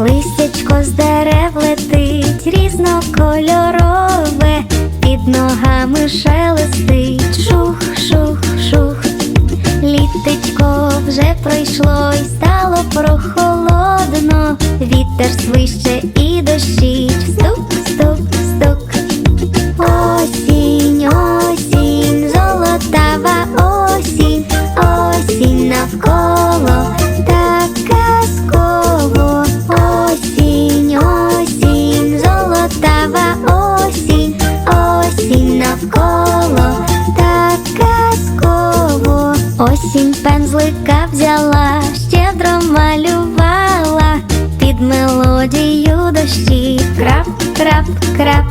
Листячко з дерев летить різнокольорове, під ногами пройшло й стало прохолодно. Вітер свище і дощить, стук, стук, стук. Осінь, осінь, золотава осінь, осінь навколо, так казково. Осінь, осінь, золотава осінь, осінь навколо. Осінь пензлика взяла, щедро малювала під мелодію дощі крап, крап, крап,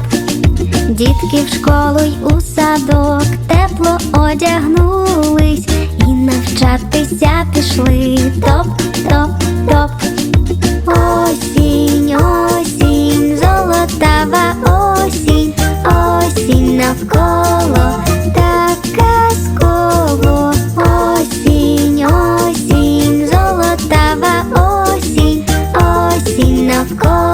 дітки в школу й у садок тепло одягнулись і навчатися пішли. Топ, топ, топ. Осінь, осінь, золотава осінь, осінь навколо. Go.